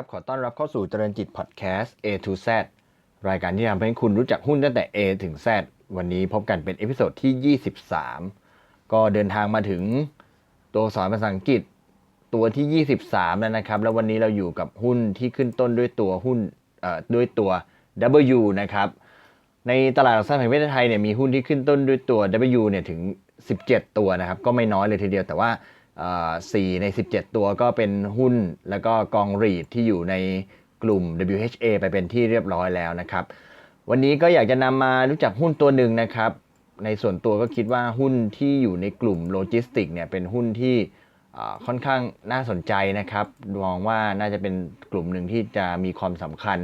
วัสดีครับ ขอต้อนรับเข้าสู่เจริญจิตพอดแคสต์ A to Z รายการที่ทำให้คุณรู้จักหุ้นตั้งแต่ A ถึง Z วันนี้พบกันเป็นเอพิโซดที่ 23 ก็เดินทางมาถึงตัวสอนภาษาอังกฤษตัวที่ 23 แล้วนะครับ แล้ววันนี้เราอยู่กับหุ้นที่ขึ้นต้นด้วยตัวหุ้นเอ่อด้วยตัว W นะครับ ในตลาดหลักทรัพย์แห่งประเทศไทยเนี่ยมีหุ้นที่ขึ้นต้นด้วยตัว W เนี่ยถึง 17 ตัวนะครับ ก็ไม่น้อยเลยทีเดียวแต่ว่า เอ่ใน 17 ตัวก็เป็นหุ้นแล้วก็กองรีดที่อยู่ในกลุ่ม WHA ไปเป็นที่เรียบร้อยแล้วนะครับ วันนี้ก็อยากจะนำมารู้จักหุ้นตัวหนึ่งนะครับ ในส่วนตัวก็คิดว่าหุ้นที่อยู่ในกลุ่มโลจิสติกเนี่ยเป็นหุ้นที่ค่อนข้างน่าสนใจนะครับมองว่าน่าจะเป็นกลุ่มหนึ่งที่จะมีความสำคัญ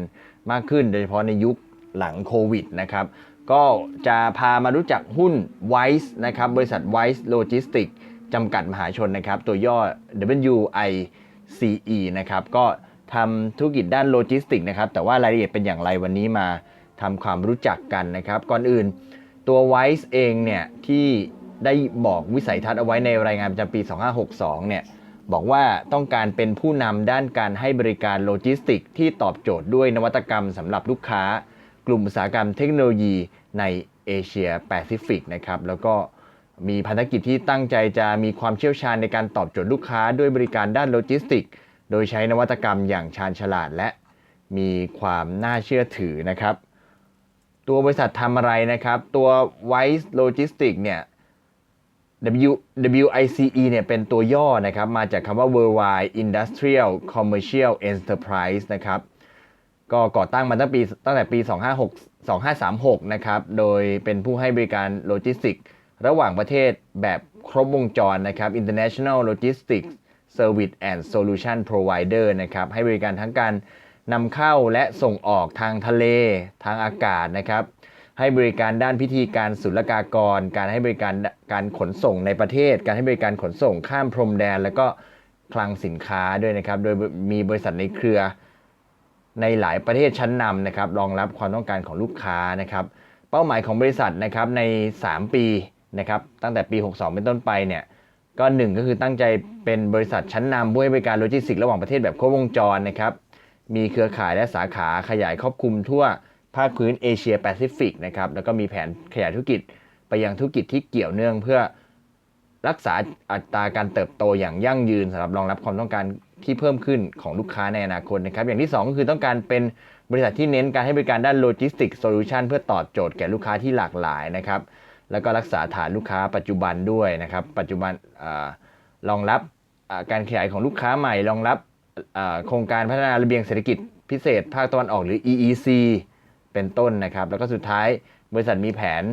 มากขึ้น โดยเฉพาะในยุคหลังโควิดนะครับ ก็จะพามารู้จักหุ้น Wise นะครับบริษัท Wise Logistics จำกัดมหาชนนะครับ ตัวย่อ WICE นะครับ ก็ทำธุรกิจด้านโลจิสติกนะครับ แต่ว่ารายละเอียดเป็นอย่างไรวันนี้มาทำความรู้จักกันนะครับ ก่อนอื่นตัว Wise เองเนี่ยที่ได้บอกวิสัยทัศน์เอาไว้ในรายงานประจำปี 2562 เนี่ยบอกว่าต้องการเป็นผู้นำด้านการให้บริการโลจิสติก ที่ตอบโจทย์ด้วยนวัตกรรมสำหรับลูกค้า กลุ่มอุตสาหกรรมเทคโนโลยีในเอเชียแปซิฟิกนะครับแล้วก็ มีภารกิจที่ตั้งใจจะมีความเชี่ยวชาญในการตอบโจทย์ลูกค้าด้วยบริการด้านโลจิสติก โดยใช้นวัตกรรมอย่างชาญฉลาดและมีความน่าเชื่อถือนะครับ ตัวบริษัททำอะไรนะครับ ตัว Wise Logistics เนี่ย W WICE เนี่ยเป็นตัวย่อนะครับ มาจากคำว่า Worldwide Industrial Commercial Enterprise นะครับ ก็ก่อตั้งมาตั้งปีตั้งแต่ปี 256 2536 นะครับ โดยเป็นผู้ให้บริการโลจิสติกส์ ระหว่างประเทศแบบครบวงจรนะครับ International Logistics Service and Solution Provider นะครับ ให้บริการทั้งการนำเข้าและส่งออกทางทะเล ทางอากาศนะครับ ให้บริการด้านพิธีการศุลกากร การให้บริการการขนส่งในประเทศ การให้บริการขนส่งข้ามพรมแดน แล้วก็คลังสินค้าด้วยนะครับ โดยมีบริษัทในเครือในหลายประเทศชั้นนำนะครับ รองรับความต้องการของลูกค้านะครับ เป้าหมายของบริษัทนะครับใน 3 ปี นะครับตั้งแต่ปี 62 เป็นต้นไปเนี่ยก็หนึ่งก็คือตั้งใจเป็นบริษัทชั้นนำผู้ให้บริการโลจิสติกส์ระหว่างประเทศแบบครบวงจรนะครับมีเครือข่ายและสาขาขยายครอบคลุมทั่วภาคพื้นเอเชียแปซิฟิกนะครับแล้วก็มีแผนขยายธุรกิจไปยังธุรกิจที่เกี่ยวเนื่องเพื่อรักษาอัตราการเติบโตอย่างยั่งยืนสำหรับรองรับความต้องการที่เพิ่มขึ้นของลูกค้าในอนาคตนะครับ อย่างที่ 2 ก็คือต้องการเป็นบริษัทที่เน้นการให้บริการด้านโลจิสติกโซลูชันเพื่อตอบโจทย์แก่ลูกค้าที่หลากหลายนะครับ แล้วก็รักษาฐานลูกค้าปัจจุบันด้วยนะครับ ปัจจุบันอรองรับการขยายของลูกค้าใหม่รองรับโครงการพัฒนาระเบียงเศรษฐกิจพิเศษภาคตะวันออกหรือ EEC เป็นต้นนะครับ แล้วก็สุดท้ายบริษัทมีแผน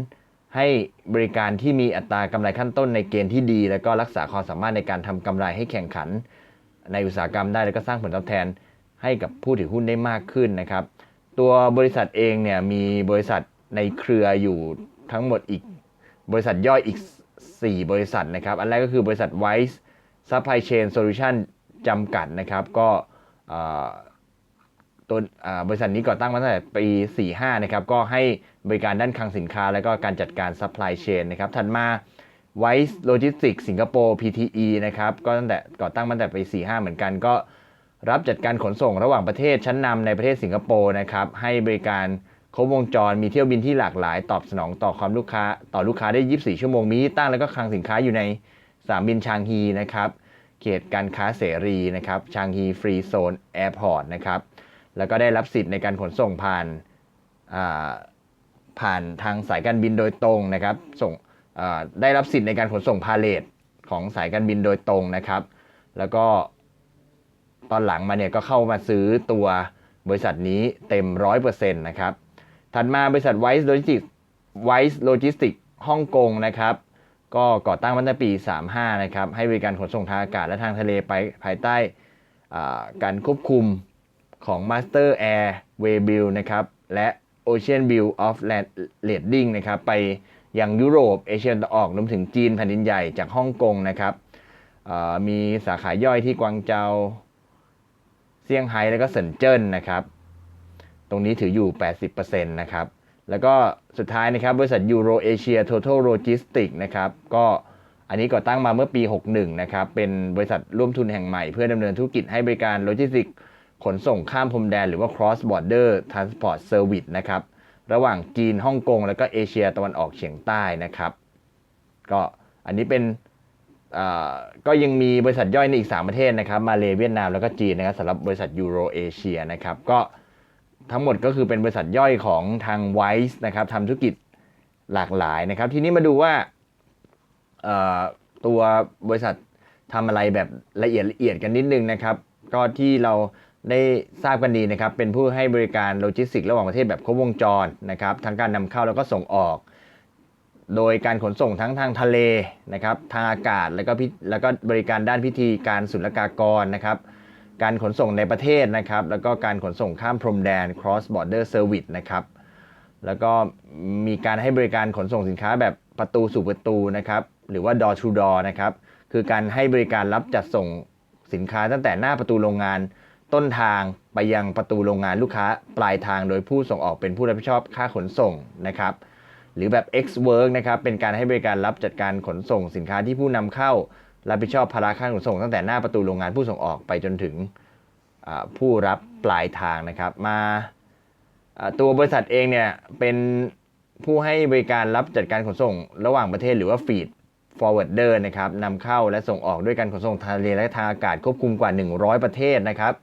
ให้บริการที่มีอัตรากำไรขั้นต้นในเกณฑ์ที่ดี แล้วก็รักษาความสามารถในการทำกำไรให้แข่งขัน ในอุตสาหกรรมได้แล้วก็สร้างผลตอบแทนให้กับผู้ถือหุ้นได้มากขึ้นนะครับ ตัวบริษัทเองเนี่ยมีบริษัทในเครืออยู่ทั้งหมดอีก บริษัทย่อยอีก 4 บริษัทนะครับ อันแรกก็คือบริษัท Wise Supply Chain Solution จำกัดนะครับ ก็ตัวบริษัทนี้ก่อตั้งมาตั้งแต่ปี 45 นะครับ ก็ให้บริการด้านคลังสินค้า และก็การจัดการ supply chain นะครับ ถัดมา Wise Logistics สิงคโปร์ PTE นะครับ ก็ตั้งแต่ก่อตั้งมาตั้งแต่ปี 45 เหมือนกัน ก็รับจัดการขนส่งระหว่างประเทศชั้นนำในประเทศสิงคโปร์นะครับ ให้บริการ ครบวงจรมีเที่ยวบินที่หลากหลาย ตอบสนองต่อความลูกค้า ต่อลูกค้าได้ 24 ชั่วโมงมีที่ตั้งแล้วก็คลังสินค้าอยู่ในสนามบินชางฮีนะครับเขตการค้าเสรีนะครับชางฮีฟรีโซนแอร์พอร์ตนะครับแล้วก็ได้รับสิทธิ์ในการขนส่งผ่านาผ่านทางสายการบินโดยตรงนะครับส่งได้รับสิทธิ์ในการขนส่งพาเลทของสายการบินโดยตรงนะครับ แล้วก็ตอนหลังมาเนี่ยก็เข้ามาซื้อตัวบริษัทนี้เต็ม 100%นะครับ ถัดมาบริษัท Wise Logistics Wise Logistics ฮ่องกงนะครับ ก็ก่อตั้งมาตั้งแต่ปี 35 นะครับ ให้บริการขนส่งทางอากาศและทางทะเลไปภายใต้การควบคุมของ Master Air w a y b i l นะครับ และ Ocean View of Land Leading นะครับ ไปยังยุโรป เอเชียตะวันออกรวมถึงจีนแผ่นดินใหญ่จากฮ่องกงนะครับมีสาขาย่อยที่กวางเจาเซี่ยงไฮ้แล้วก็เซินเจิ้นนะครับ ตรงนี้ถืออยู่ 80%นะครับ แล้วก็สุดท้ายนะครับบริษัท Euro Asia Total Logistics นะครับ ก็อันนี้ก่อตั้งมาเมื่อปี 61 นะครับ เป็นบริษัทร่วมทุนแห่งใหม่ เพื่อดำเนินธุรกิจให้บริการโลจิสติกส์ขนส่งข้ามพรมแดน หรือว่า cross border transport service นะครับ ระหว่างจีนฮ่องกง แล้วก็เอเชียตะวันออกเฉียงใต้นะครับ ก็อันนี้เป็นอ่อก็ยังมีบริษัทย่อยในอีก 3 ประเทศนะครับ มาเลเวียดนามแล้วก็จีนนะครับสำหรับบริษัทยูโรเอเชียนะครับ ก็ ทั้งหมดก็คือเป็นบริษัทย่อยของทาง Wise นะครับทำธุรกิจหลากหลายนะครับ ทีนี้มาดูว่าตัวบริษัททำอะไรแบบละเอียดละเอียดกันนิดนึงนะครับ ก็ที่เราได้ทราบกันดีนะครับ เป็นผู้ให้บริการโลจิสติกส์ระหว่างประเทศแบบครบวงจรนะครับ ทั้งการนำเข้าแล้วก็ส่งออก โดยการขนส่งทั้งทางทะเลนะครับ ทางอากาศแล้วก็แล้วก็บริการด้านพิธีการศุลกากรนะครับ การขนส่งในประเทศนะครับ แล้วก็การขนส่งข้ามพรมแดน cross border service นะครับ แล้วก็มีการให้บริการขนส่งสินค้าแบบประตูสู่ประตูนะครับ หรือว่า door to door นะครับ คือการให้บริการรับจัดส่งสินค้าตั้งแต่หน้าประตูโรงงานต้นทางไปยังประตูโรงงานลูกค้าปลายทางโดยผู้ส่งออกเป็นผู้รับผิดชอบค่าขนส่งนะครับ หรือแบบ X work นะครับ เป็นการให้บริการรับจัดการขนส่งสินค้าที่ผู้นำเข้า รับผิดชอบภาระค่าขนส่งตั้งแต่หน้าประตูโรงงานผู้ส่งออกไปจนถึงผู้รับปลายทางนะครับ มาตัวบริษัทเองเนี่ยเป็นผู้ให้บริการรับจัดการขนส่งระหว่างประเทศหรือว่า feed forwarder นะครับนำเข้าและส่งออกด้วยการขนส่งทางทะเลและทางอากาศควบคุมกว่า 100 ประเทศนะครับ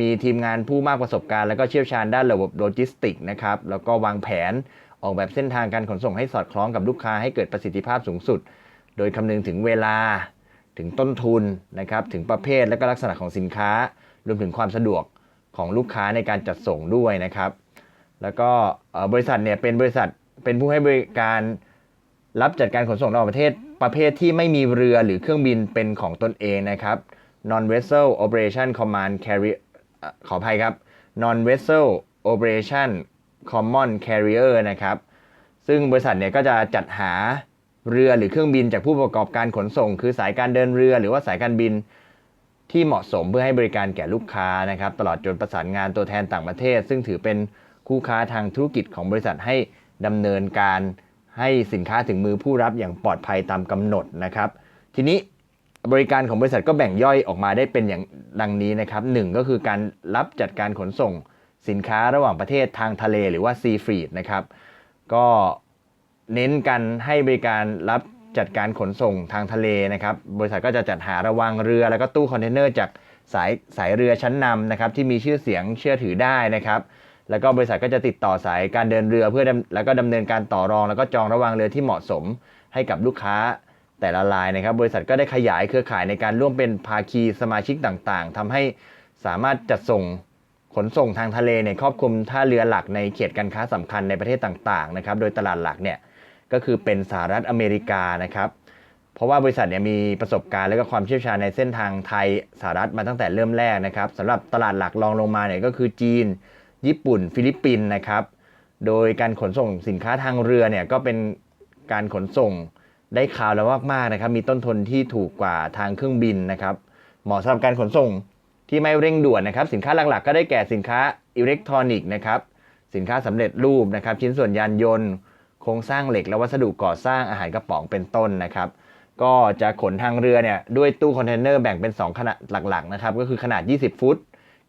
มีทีมงานผู้มากประสบการณ์ และก็เชี่ยวชาญด้านระบบโลจิสติกส์นะครับแล้วก็วางแผนออกแบบเส้นทางการขนส่งให้สอดคล้องกับลูกค้าให้เกิดประสิทธิภาพสูงสุด โดยคำนึงถึงเวลา ถึงต้นทุนนะครับถึงประเภทและก็ลักษณะของสินค้า รวมถึงความสะดวกของลูกค้าในการจัดส่งด้วยนะครับ แล้วก็บริษัทเนี่ยเป็นบริษัทเป็นผู้ให้บริการรับจัดการขนส่งระหว่างประเทศประเภทที่ไม่มีเรือหรือเครื่องบินเป็นของตนเองนะครับ non vessel operation command carrier ขออภัยครับ non vessel operation common carrier นะครับ ซึ่งบริษัทเนี่ยก็จะจัดหา เรือหรือเครื่องบินจากผู้ประกอบการขนส่ง คือสายการเดินเรือหรือว่าสายการบินที่เหมาะสมเพื่อให้บริการแก่ลูกค้านะครับ ตลอดจนประสานงานตัวแทนต่างประเทศ ซึ่งถือเป็นคู่ค้าทางธุรกิจของบริษัทให้ดำเนินการให้สินค้าถึงมือผู้รับอย่างปลอดภัยตามกำหนดนะครับ ทีนี้บริการของบริษัทก็แบ่งย่อยออกมาได้เป็นอย่างดังนี้นะครับหนึ่งก็คือการรับจัดการขนส่งสินค้าระหว่างประเทศทางทะเลหรือว่าซีฟรีดนะครับ ก็ เน้นกันให้บริการรับจัดการขนส่งทางทะเลนะครับ บริษัทก็จะจัดหาระวังเรือ แล้วก็ตู้คอนเทนเนอร์จากสายสายเรือชั้นนำนะครับที่มีชื่อเสียงเชื่อถือได้นะครับแล้วก็บริษัทก็จะติดต่อสายการเดินเรือเพื่อแล้วก็ดำเนินการต่อรอง แล้วก็จองระวางเรือที่เหมาะสมให้กับลูกค้าแต่ละรายนะครับ บริษัทก็ได้ขยายเครือข่ายในการร่วมเป็นภาคีสมาชิกต่างๆทำให้สามารถจัดส่งขนส่งทางทะเลเนี่ยครอบคลุมท่าเรือหลักในเขตการค้าสำคัญในประเทศต่างๆนะครับโดยตลาดหลักเนี่ย ก็คือเป็นสหรัฐอเมริกานะครับ เพราะว่าบริษัทเนี่ยมีประสบการณ์และก็ความเชี่ยวชาญในเส้นทางไทยสหรัฐมาตั้งแต่เริ่มแรกนะครับสำหรับตลาดหลักรองลงมาเนี่ยก็คือจีน ญี่ปุ่น ฟิลิปปินส์นะครับ โดยการขนส่งสินค้าทางเรือเนี่ยก็เป็นการขนส่งได้ข่าวแล้วมากๆนะครับ มีต้นทุนที่ถูกกว่าทางเครื่องบินนะครับ เหมาะสำหรับการขนส่งที่ไม่เร่งด่วนนะครับ สินค้าหลักๆ ก็ได้แก่สินค้าอิเล็กทรอนิกส์นะครับ สินค้าสำเร็จรูปนะครับ ชิ้นส่วนยานยนต์ โครงสร้างเหล็กและวัสดุก่อสร้างอาหารกระป๋องเป็นต้นนะครับ ก็จะขนทางเรือเนี่ยด้วยตู้คอนเทนเนอร์แบ่งเป็น 2 ขนาดหลักๆนะครับก็คือขนาด 20 ฟุต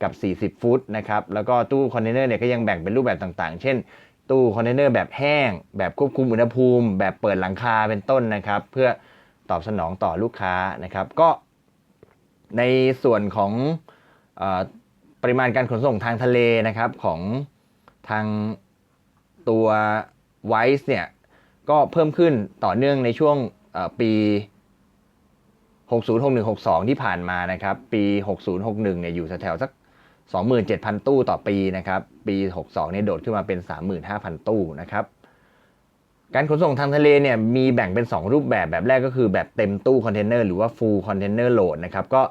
กับ 40 ฟุตนะครับแล้วก็ตู้คอนเทนเนอร์เนี่ยก็ยังแบ่งเป็นรูปแบบต่างๆ เช่น ตู้คอนเทนเนอร์แบบแห้ง แบบควบคุมอุณหภูมิ แบบเปิดหลังคาเป็นต้นนะครับ เพื่อตอบสนองต่อลูกค้านะครับ ก็ในส่วนของอปริมาณการขนส่งทางทะเลนะครับของทางตัว ไวส์เนี่ยก็เพิ่มขึ้นต่อเนื่องในช่วงปี 60 61 62 ที่ผ่านมานะครับ ปี 60 61 เนี่ยอยู่แถวสัก 27,000 ตู้ต่อปีนะครับ ปี 62 เนี่ยโดดขึ้นมาเป็น 35,000 ตู้นะครับ การขนส่งทางทะเลเนี่ยมีแบ่งเป็น 2 รูปแบบแบบแรกก็คือแบบเต็มตู้คอนเทนเนอร์หรือว่า full container load นะครับก็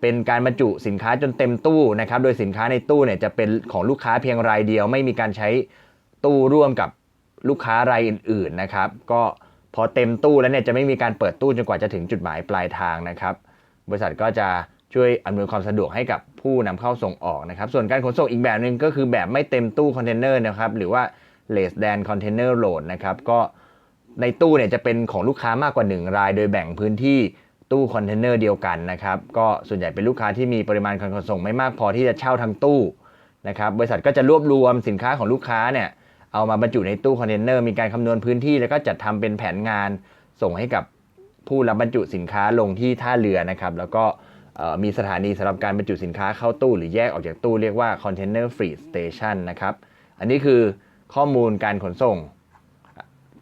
เป็นการบรรจุสินค้าจนเต็มตู้นะครับ โดยสินค้าในตู้เนี่ยจะเป็นของลูกค้าเพียงรายเดียว ไม่มีการใช้ตู้ร่วมกับ ลูกค้ารายอื่นๆนะครับ ก็พอเต็มตู้แล้วเนี่ยจะไม่มีการเปิดตู้จนกว่าจะถึงจุดหมายปลายทางนะครับ บริษัทก็จะช่วยอำนวยความสะดวกให้กับผู้นำเข้าส่งออกนะครับ ส่วนการขนส่งอีกแบบหนึ่งก็คือแบบไม่เต็มตู้คอนเทนเนอร์นะครับ หรือว่า less than container load นะครับ ก็ในตู้เนี่ยจะเป็นของลูกค้ามากกว่า 1 ราย โดยแบ่งพื้นที่ตู้คอนเทนเนอร์เดียวกันนะครับ ก็ส่วนใหญ่เป็นลูกค้าที่มีปริมาณการขนส่งไม่มากพอที่จะเช่าทั้งตู้นะครับ บริษัทก็จะรวบรวมสินค้าของลูกค้าเนี่ย เอามาบรรจุในตู้คอนเทนเนอร์มีการคำนวณพื้นที่ แล้วก็จัดทำเป็นแผนงานส่งให้กับผู้รับบรรจุสินค้าลงที่ท่าเรือนะครับ แล้วก็มีสถานีสำหรับการบรรจุสินค้าเข้าตู้หรือแยกออกจากตู้เรียกว่า Container Free Station นะครับ อันนี้คือข้อมูลการขนส่ง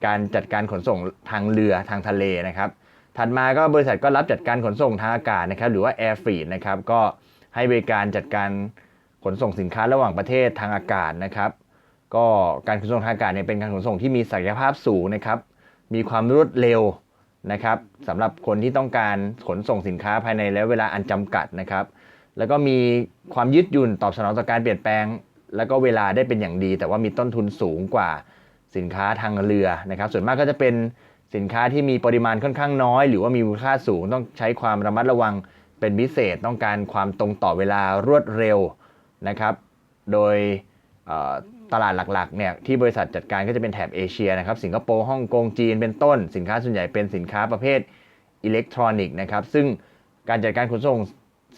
การจัดการขนส่งทางเรือทางทะเลนะครับ ถัดมาก็บริษัทก็รับจัดการขนส่งทางอากาศนะครับ หรือว่า Air Freight นะครับ ก็ให้บริการจัดการขนส่งสินค้าระหว่างประเทศทางอากาศนะครับ ก็การขนส่งทางอากาศเนี่ยเป็นการขนส่งที่มีศักยภาพสูงนะครับ มีความรวดเร็วนะครับสำหรับคนที่ต้องการขนส่งสินค้าภายในระยะเวลาอันจำกัดนะครับ แล้วก็มีความยืดหยุ่นตอบสนองต่อการเปลี่ยนแปลง แล้วก็เวลาได้เป็นอย่างดี แต่ว่ามีต้นทุนสูงกว่าสินค้าทางเรือนะครับ ส่วนมากก็จะเป็นสินค้าที่มีปริมาณค่อนข้างน้อย หรือว่ามีมูลค่าสูงต้องใช้ความระมัดระวังเป็นพิเศษต้องการความตรงต่อเวลารวดเร็วนะครับ โดย ตลาดหลักๆเนี่ยที่บริษัทจัดการก็จะเป็นแถบเอเชียนะครับสิงคโปร์ฮ่องกงจีนเป็นต้น สินค้าส่วนใหญ่เป็นสินค้าประเภทอิเล็กทรอนิกส์นะครับซึ่งการจัดการขนส่ง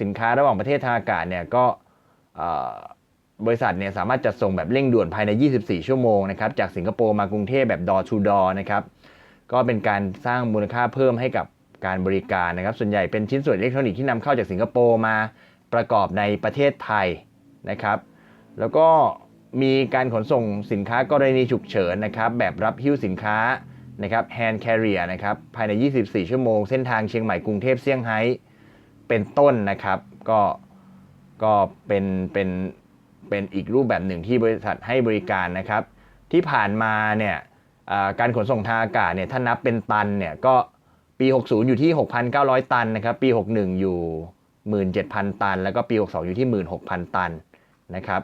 สินค้าระหว่างประเทศทางอากาศเนี่ยก็บริษัทเนี่ยสามารถจัดส่งแบบเร่งด่วนภายใน 24 ชั่วโมงนะครับจากสิงคโปร์มากรุงเทพแบบ door to door นะครับก็เป็นการสร้างมูลค่าเพิ่มให้กับการบริการนะครับ ส่วนใหญ่เป็นชิ้นส่วนอิเล็กทรอนิกส์ที่นำเข้าจากสิงคโปร์มาประกอบในประเทศไทยนะครับ แล้วก็ มีการขนส่งสินค้ากรณีฉุกเฉินนะครับแบบรับหิ้วสินค้านะครับ hand carrier นะครับภายใน 24 ชั่วโมง เส้นทางเชียงใหม่กรุงเทพเซี่ยงไฮ้เป็นต้นนะครับ ก็ก็เป็นเป็นเป็นอีกรูปแบบหนึ่งที่บริษัทให้บริการนะครับ ที่ผ่านมาเนี่ยการขนส่งทางอากาศเนี่ยถ้านับเป็นตันเนี่ยก็ปี 60 อยู่ที่ 6,900 ตันนะครับ ปี 61 อยู่ 17,000 ตัน แล้วก็ปี 62 อยู่ที่ 16,000 ตันนะครับ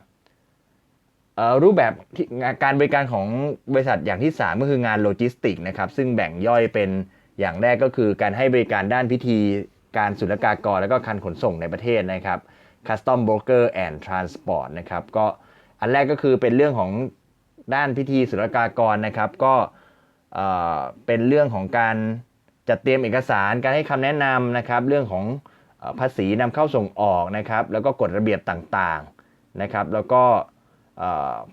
รูปแบบการบริการของบริษัทอย่างที่ 3 ก็คืองานโลจิสติกนะครับซึ่งแบ่งย่อยเป็นอย่างแรกก็คือการให้บริการด้านพิธี การศุลกากร และก็การขนส่งในประเทศนะครับ Custom Broker and Transport นะครับก็อันแรกก็คือเป็นเรื่องของด้านพิธีศุลกากรนะครับ ก็เป็นเรื่องของการจัดเตรียมเอกสารการให้คำแนะนำนะครับ เรื่องของภาษีนำเข้าส่งออกนะครับ แล้วก็กฎระเบียบต่างๆนะครับ แล้วก็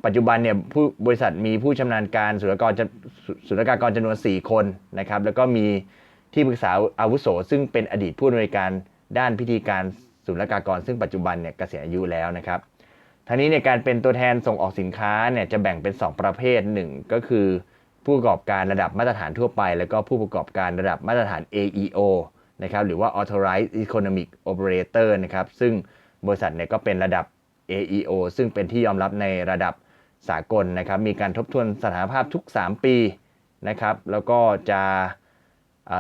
ปัจจุบันเนี่ยผู้บริษัทมีผู้ชำนาญการศุลกากรจะศุลกากรจำนวน 4 คนนะครับแล้วก็มีที่ปรึกษาอาวุโส ซึ่งเป็นอดีตผู้อำนวยการด้านพิธีการศุลกากร ซึ่งปัจจุบันเนี่ยเกษียณอายุแล้วนะครับทั้งนี้ในการเป็นตัวแทนส่งออกสินค้าเนี่ยจะแบ่งเป็น 2 ประเภทหนึ่งก็คือผู้ประกอบการระดับมาตรฐานทั่วไป แล้วก็ผู้ประกอบการระดับมาตรฐาน AEO นะครับหรือว่า Authorized Economic Operator นะครับซึ่งบริษัทเนี่ยก็เป็นระดับ AEO ซึ่งเป็นที่ยอมรับในระดับสากลนะครับ มีการทบทวนสถานภาพทุก 3 ปีนะครับ แล้วก็จะ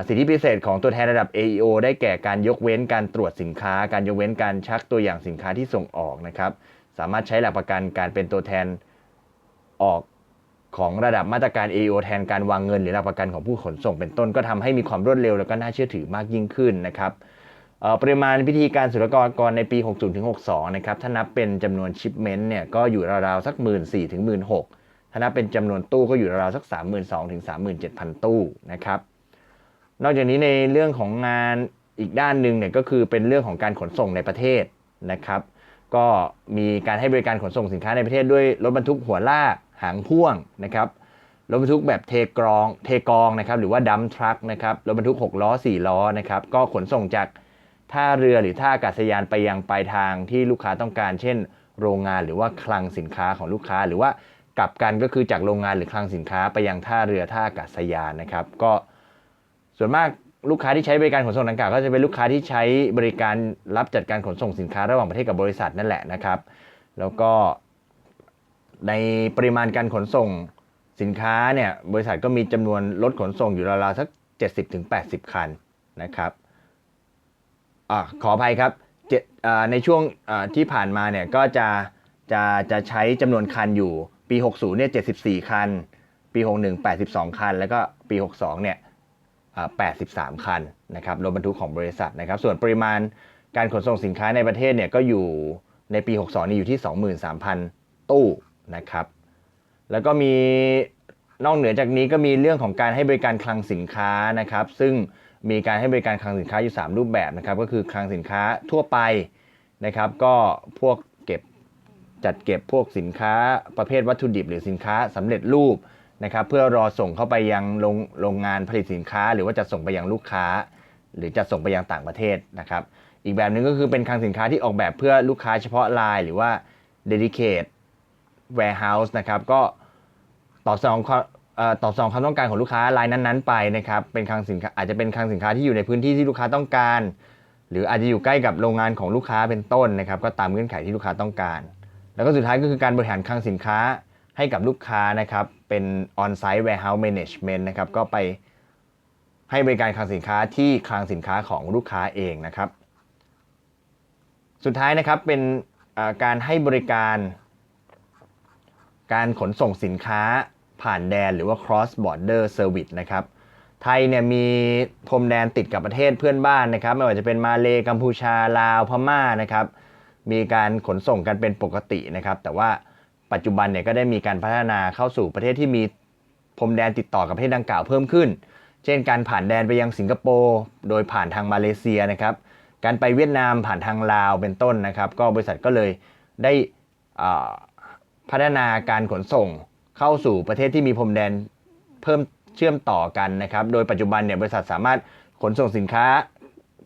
สิทธิพิเศษของตัวแทนระดับ AEO ได้แก่การยกเว้นการตรวจสินค้า การยกเว้นการชักตัวอย่างสินค้าที่ส่งออกนะครับ สามารถใช้หลักประกันการเป็นตัวแทนออกของระดับมาตรการ AEO แทนการวางเงินหรือหลักประกันของผู้ขนส่งเป็นต้นก็ทำให้มีความรวดเร็ว แล้วก็น่าเชื่อถือมากยิ่งขึ้นนะครับ ปริมาณพิธีการศุลกากรในปี 60ถึง62 นะครับ ถ้านับเป็นจำนวนชิปเมนต์เนี่ยก็อยู่ราวๆสัก 1 4 0 0 0ถึง16,000ถ้านับเป็นจำนวนตู้ก็อยู่ราวๆสัก 32,000ถึง37,000 ตู้นะครับ นอกจากนี้ในเรื่องของงานอีกด้านหนึ่งเนี่ยก็คือเป็นเรื่องของการขนส่งในประเทศนะครับ ก็มีการให้บริการขนส่งสินค้าในประเทศด้วยรถบรรทุกหัวลากหางพ่วงนะครับรถบรรทุกแบบเทกรองเทกองนะครับหรือว่าดัมทรัคนะครับรถบรรทุก 6 ล้อ 4 ล้อนะครับก็ขนส่งจาก ท่าเรือหรือท่าอากาศยานไปยังปลายทางที่ลูกค้าต้องการ เช่น โรงงานหรือว่าคลังสินค้าของลูกค้า หรือว่ากลับกันก็คือจากโรงงานหรือคลังสินค้าไปยังท่าเรือท่าอากาศยานนะครับ ก็ส่วนมากลูกค้าที่ใช้บริการขนส่งดังกล่าวก็จะเป็นลูกค้าที่ใช้บริการรับจัดการขนส่งสินค้าระหว่างประเทศกับบริษัทนั่นแหละนะครับ แล้วก็ในปริมาณการขนส่งสินค้าเนี่ยบริษัทก็มีจำนวนรถขนส่งอยู่ราวๆสัก 70-80 คันนะครับ อาขออภัยครับเจ็ดอ่าในช่วงอ่าที่ผ่านมาเนี่ยก็จะจะจะใช้จำนวนคันอยู่ ปี 60เนี่ย74 คัน ปี 61 82 คัน แล้วก็ปี 62เนี่ยอ่า83 คันนะครับรถบรรทุกของบริษัทนะครับ ส่วนปริมาณการขนส่งสินค้าในประเทศเนี่ยก็อยู่ในปี 62 นี่อยู่ที่ 23,000 ตู้นะครับ แล้วก็มีนอกเหนือจากนี้ก็มีเรื่องของการให้บริการคลังสินค้านะครับ ซึ่ง มีการให้บริการคลังสินค้าอยู่ 3 รูปแบบนะครับ ก็คือคลังสินค้าทั่วไปนะครับ ก็พวกเก็บจัดเก็บพวกสินค้าประเภทวัตถุดิบ หรือสินค้าสำเร็จรูปนะครับ เพื่อรอส่งเข้าไปยังโรงโรงงานผลิตสินค้า หรือว่าจะส่งไปยังลูกค้า หรือจะส่งไปยังต่างประเทศนะครับ อีกแบบหนึ่งก็คือเป็นคลังสินค้าที่ออกแบบเพื่อลูกค้าเฉพาะรายหรือว่า dedicate warehouse นะครับก็ตอบสนอง ตอบสนองความต้องการของลูกค้ารายนั้นๆไปนะครับเป็นคลังสินค้าอาจจะเป็นคลังสินค้าที่อยู่ในพื้นที่ที่ลูกค้าต้องการ หรืออาจจะอยู่ใกล้กับโรงงานของลูกค้าเป็นต้นนะครับก็ตามเงื่อนไขที่ลูกค้าต้องการ แล้วก็สุดท้ายก็คือการบริหารคลังสินค้าให้กับลูกค้านะครับเป็น on-site warehouse management นะครับก็ไปให้บริการคลังสินค้าที่คลังสินค้าของลูกค้าเองนะครับ สุดท้ายนะครับเป็นการให้บริการ การขนส่งสินค้า ผ่านแดนหรือว่า cross border service นะครับไทยเนี่ยมีพรมแดนติดกับประเทศเพื่อนบ้านนะครับไม่ว่าจะเป็นมาเลกัมพูชาลาวพม่านะครับมีการขนส่งกันเป็นปกตินะครับ แต่ว่าปัจจุบันเนี่ยก็ได้มีการพัฒนาเข้าสู่ประเทศที่มีพรมแดนติดต่อกับประเทศดังกล่าวเพิ่มขึ้น เช่นการผ่านแดนไปยังสิงคโปร์โดยผ่านทางมาเลเซียนะครับ การไปเวียดนามผ่านทางลาวเป็นต้นนะครับ ก็บริษัทก็เลยได้พัฒนาการขนส่ง เข้าสู่ประเทศที่มีพรมแดนเพิ่มเชื่อมต่อกันนะครับ โดยปัจจุบันเนี่ยบริษัทสามารถขนส่งสินค้า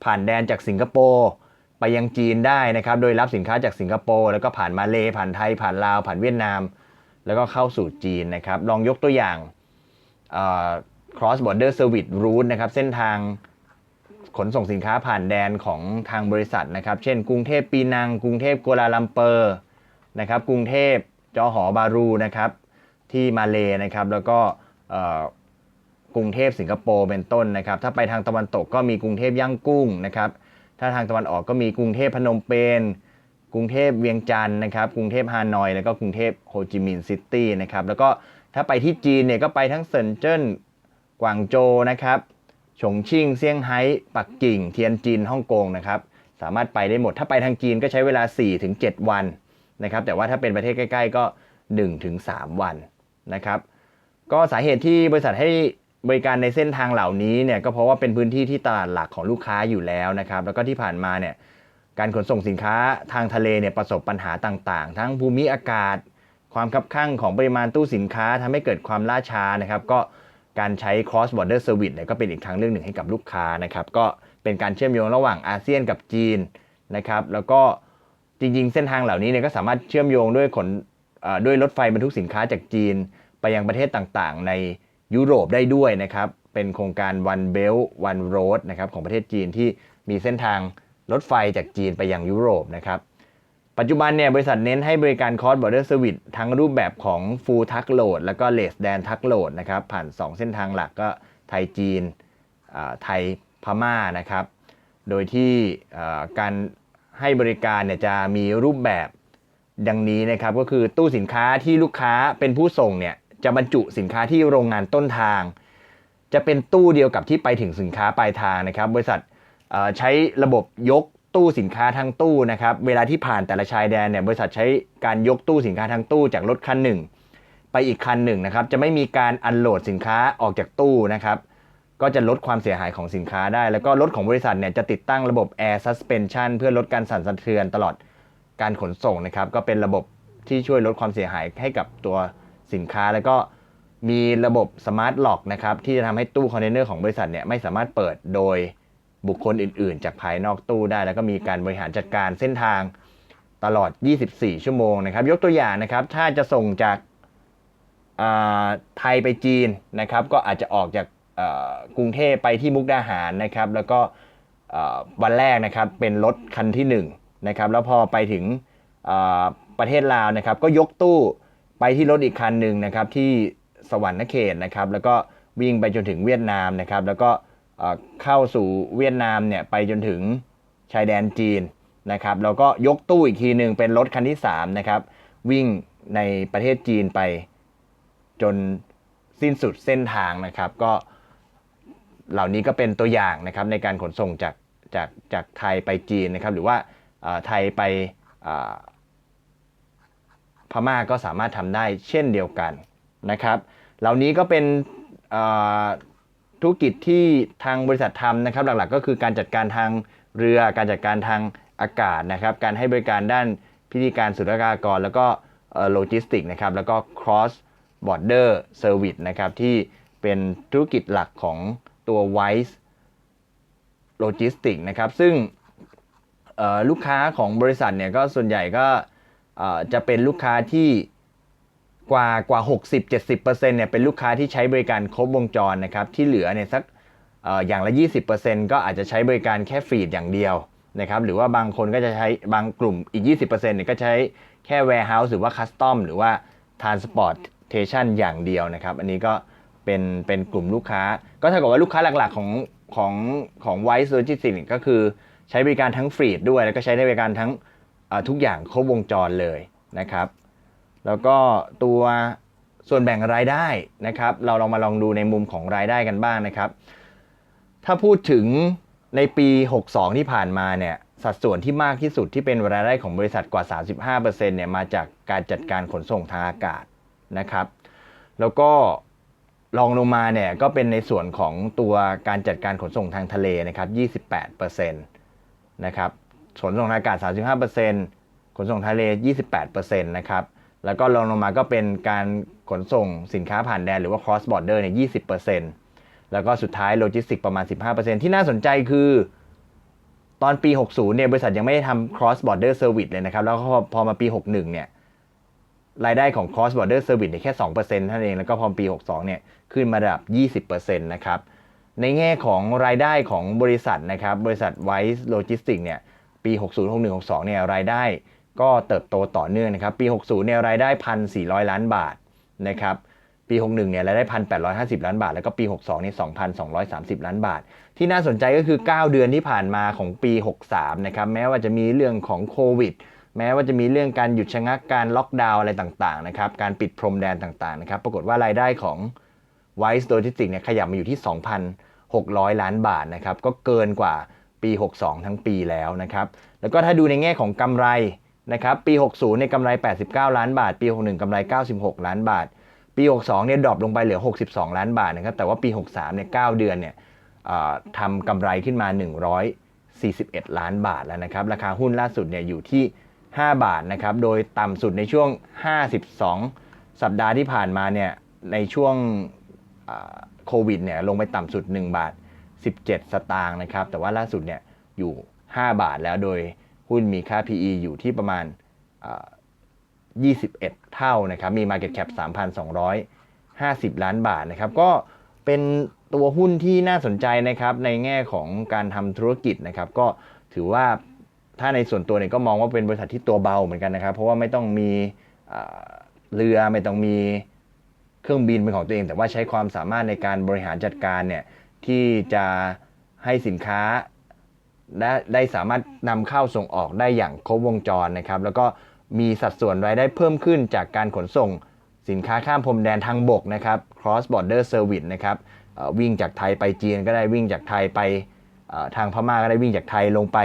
ผ่านแดนจากสิงคโปร์ไปยังจีนได้นะครับ โดยรับสินค้าจากสิงคโปร์แล้วก็ผ่านมาเลผ่านไทย ผ่านลาว ผ่านเวียดนาม แล้วก็เข้าสู่จีนนะครับ ลองยกตัวอย่าง cross border service route นะครับ เส้นทางขนส่งสินค้าผ่านแดนของทางบริษัทนะครับ เช่น กรุงเทพปีนัง กรุงเทพกัวลาลัมเปอร์นะครับ กรุงเทพจอหอบารูนะครับ ที่มาเลนะครับ แล้วก็กรุงเทพสิงคโปร์เป็นต้นนะครับ ถ้าไปทางตะวันตกก็มีกรุงเทพย่างกุ้งนะครับ ถ้าทางตะวันออกก็มีกรุงเทพพนมเปญกรุงเทพเวียงจันทร์นะครับ กรุงเทพฮานอย แล้วก็กรุงเทพโฮจิมินห์ซิตี้นะครับ แล้วก็ถ้าไปที่จีนเนี่ยก็ไปทั้งเซินเจิ้นกวางโจวนะครับฉงชิ่งเซี่ยงไฮ้ปักกิ่ง เทียนจินฮ่องกงนะครับสามารถไปได้หมด ถ้าไปทางจีนก็ใช้เวลา 4-7 วันนะครับ แต่ว่าถ้าเป็นประเทศใกล้ ๆ ก็ 1-3 วัน นะครับก็สาเหตุที่บริษัทให้บริการในเส้นทางเหล่านี้เนี่ยก็เพราะว่าเป็นพื้นที่ที่ตลาดหลักของลูกค้าอยู่แล้วนะครับแล้วก็ที่ผ่านมาเนี่ยการขนส่งสินค้าทางทะเลเนี่ยประสบปัญหาต่างๆ ทั้งภูมิอากาศ ความคับข้างของปริมาณตู้สินค้าทำให้เกิดความล่าช้านะครับ ก็การใช้ cross border service เนี่ยก็เป็นอีกทางเรื่องหนึ่งให้กับลูกค้านะครับ ก็เป็นการเชื่อมโยงระหว่างอาเซียนกับจีนนะครับ แล้วก็จริงๆ เส้นทางเหล่านี้เนี่ยก็สามารถเชื่อมโยงด้วยขน ด้วยรถไฟบรรทุกสินค้าจากจีน ไปยังประเทศต่างๆ ในยุโรปได้ด้วยนะครับ เป็นโครงการ One Belt One Road นะครับของประเทศจีนที่มีเส้นทางรถไฟจากจีนไปยังยุโรปนะครับปัจจุบันเนี่ยบริษัทเน้นให้บริการ cross border service ทั้งรูปแบบของ full truck load แล้วก็ less than truck load นะครับผ่าน 2 เส้นทางหลักก็ไทยจีนไทยพม่านะครับ โดยที่การให้บริการเนี่ยจะมีรูปแบบ ดังนี้นะครับก็คือตู้สินค้าที่ลูกค้าเป็นผู้ส่งเนี่ยจะบรรจุสินค้าที่โรงงานต้นทาง จะเป็นตู้เดียวกับที่ไปถึงสินค้าปลายทางนะครับ บริษัทใช้ระบบยกตู้สินค้าทั้งตู้นะครับเวลาที่ผ่านแต่ละชายแดนเนี่ยบริษัทใช้การยกตู้สินค้าทั้งตู้จากรถคันหนึ่ง ไปอีกคันหนึ่งนะครับจะไม่มีการอันโหลดสินค้าออกจากตู้นะครับก็จะลดความเสียหายของสินค้าได้ แล้วก็รถของบริษัทเนี่ยจะติดตั้งระบบ Air Suspension เพื่อลดการสั่นสะเทือนตลอด การขนส่งนะครับ ก็เป็นระบบที่ช่วยลดความเสียหายให้กับตัวสินค้า แล้วก็มีระบบ Smart Lock นะครับที่จะทำให้ตู้คอนเทนเนอร์ของบริษัทเนี่ยไม่สามารถเปิดโดยบุคคลอื่น ๆ จากภายนอกตู้ได้ แล้วก็มีการบริหารจัดการเส้นทางตลอด 24 ชั่วโมงนะครับ ยกตัวอย่างนะครับ ถ้าจะส่งจากาไทยไปจีนนะครับ ก็อาจจะออกจากกรุงเทพไปที่มุกดาหารนะครับ แล้วก็วันแรกนะครับเป็นรถคันที่ 1 นะครับแล้วพอไปถึงประเทศลาวนะครับก็ยกตู้ไปที่รถอีกคันหนึ่งนะครับที่สวรรค์เขตนะครับแล้วก็วิ่งไปจนถึงเวียดนามนะครับแล้วก็เข้าสู่เวียดนามเนี่ยไปจนถึงชายแดนจีนนะครับแล้วก็ยกตู้อีกทีหนึ่งเป็นรถคันที่3นะครับวิ่งในประเทศจีนไปจนสิ้นสุดเส้นทางนะครับ ก็เหล่านี้ก็เป็นตัวอย่างนะครับในการขนส่งจากจากจากไทยไปจีนนะครับหรือว่า ไทยไปพม่าก็สามารถทำได้เช่นเดียวกันนะครับ เหล่านี้ก็เป็นธุรกิจที่ทางบริษัททำนะครับ หลักๆก็คือการจัดการทางเรือ การจัดการทางอากาศนะครับ การให้บริการด้านพิธีการสุลกากร แล้วก็โลจิสติกนะครับ แล้วก็ cross border service นะครับ ที่เป็นธุรกิจหลักของตัว Wise Logistics นะครับ ซึ่ง ลูกค้าของบริษัทเนี่ยก็ส่วนใหญ่ก็จะเป็นลูกค้าที่กว่ากว่า 60-70%เนี่ยเป็นลูกค้าที่ใช้บริการครบวงจรนะครับที่เหลือเนี่ยสักอ่ออย่างละ 20%ก็อาจจะใช้บริการแค่ฟีดอย่างเดียวนะครับหรือว่าบางคนก็จะใช้บางกลุ่มอีก 20%เนี่ยก็ใช้แค่ warehouse หรือว่า custom หรือว่า transportation อย่างเดียวนะครับ อันนี้ก็เป็นเป็นกลุ่มลูกค้า ก็เท่ากับว่าลูกค้าหลักๆของของของ Wise Logistics ก็คือ ใช้บริการทั้งฟรีดด้วย แล้วก็ใช้ในบริการทั้งทุกอย่างครบวงจรเลยนะครับ แล้วก็ตัวส่วนแบ่งรายได้นะครับ เราลองมาลองดูในมุมของรายได้กันบ้างนะครับ ถ้าพูดถึงในปี 62 ที่ผ่านมาเนี่ยสัดส่วนที่มากที่สุดที่เป็นรายได้ของบริษัทกว่า 35%เนี่ยมาจากการจัดการขนส่งทางอากาศนะครับ แล้วก็รองลงมาเนี่ยก็เป็นในส่วนของตัวการจัดการขนส่งทางทะเลนะครับ 28%น นะครับขนส่งทางอากาศ 35%ขนส่งทะเล 28%นะครับแล้วก็รองลงมาก็เป็นการขนส่งสินค้าผ่านแดนหรือว่า cross border เนี่ย 20%แล้วก็สุดท้ายโลจิสติกประมาณ 15%ที่น่าสนใจคือตอนปี 60 เนี่ย บริษัทยังไม่ได้ทำ cross border service เลยนะครับ แล้วพอพอมาปี 61 เนี่ย รายได้ของ cross border service เนี่ยแค่ 2%เท่านั้นเอง แล้วก็พอปี 62 เนี่ย ขึ้นมาระดับ 20%นะครับ ในแง่ของรายได้ของบริษัทนะครับ บริษัท Wise Logistics เนี่ย ปี 60 61 62 เนี่ย รายได้ก็เติบโตต่อเนื่องนะครับ ปี 60 เนี่ย รายได้ 1,400 ล้านบาทนะครับ ปี 61 เนี่ย รายได้ 1,850 ล้านบาท แล้วก็ปี 62เนี่ย2,230 ล้านบาท ที่น่าสนใจก็คือ 9 เดือนที่ผ่านมาของปี 63 นะครับ แม้ว่าจะมีเรื่องของโควิด แม้ว่าจะมีเรื่องการหยุดชะงัก การล็อกดาวน์อะไรต่างๆ นะครับ การปิดพรมแดนต่างๆ นะครับ ปรากฏว่ารายได้ของ Wise Logistics เนี่ย ขยับมาอยู่ที่ 600 ล้านบาทนะครับก็เกินกว่าปี 62 ทั้งปีแล้วนะครับแล้วก็ถ้าดูในแง่ของกำไรนะครับปี 60เนี่ยกำไร 89 ล้านบาท ปี 61กำไร 96 ล้านบาท ปี 62เนี่ยดรอปลงไปเหลือ 62 ล้านบาทนะครับแต่ว่าปี 63เนี่ย9เดือนเนี่ยทำกำไรขึ้นมา 141 ล้านบาทแล้วนะครับราคาหุ้นล่าสุดเนี่ยอยู่ที่ 5 บาทนะครับโดยต่ำสุดในช่วง 52 สัปดาห์ที่ผ่านมาเนี่ยในช่วง โควิดเนี่ยลงไปต่ำสุด 1 บาท 17 สตางค์นะครับ แต่ว่าล่าสุดเนี่ยอยู่ 5 บาทแล้วโดยหุ้นมีค่า PE อยู่ที่ประมาณเอ่อ21 เท่านะครับ มี Market Cap 3,250 ล้านบาทนะครับ ก็เป็นตัวหุ้นที่น่าสนใจนะครับ ในแง่ของการทำธุรกิจนะครับ ก็ถือว่าถ้าในส่วนตัวเนี่ยก็มองว่าเป็นบริษัทที่ตัวเบาเหมือนกันนะครับ เพราะว่าไม่ต้องมีเรือไม่ต้องมี เครื่องบินเป็นของตัวเอง แต่ว่าใช้ความสามารถในการบริหารจัดการเนี่ยที่จะให้สินค้าได้ได้สามารถนำเข้าส่งออกได้อย่างครบวงจรนะครับ แล้วก็มีสัดส่วนรายได้เพิ่มขึ้นจากการขนส่งสินค้าข้ามพรมแดนทางบกนะครับ cross border service นะครับวิ่งจากไทยไปจีนก็ได้วิ่งจากไทยไปทางพม่าก็ได้วิ่งจากไทยลงไป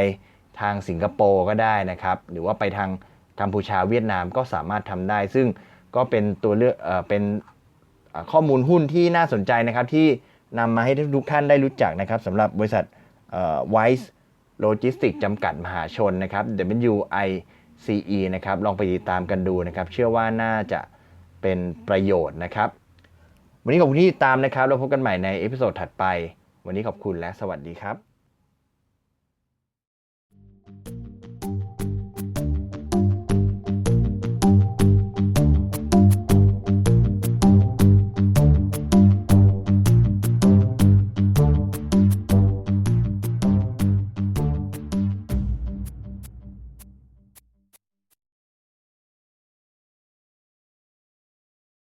ทางสิงคโปร์ก็ได้นะครับ หรือว่าไปทางกัมพูชาเวียดนามก็สามารถทำได้ ซึ่งก็เป็นตัวเลือกเป็น ข้อมูลหุ้นที่น่าสนใจนะครับที่นำมาให้ทุกท่านได้รู้จักนะครับสำหรับบริษัทเอ่อ Wise โลจิสติกจำกัดมหาชนนะครับ WICE นะครับลองไปติดตามกันดูนะครับ เชื่อว่าน่าจะเป็นประโยชน์นะครับ วันนี้ขอบคุณที่ติดตามนะครับ แล้วพบกันใหม่ในเอพิโซดถัดไป วันนี้ขอบคุณและสวัสดีครับ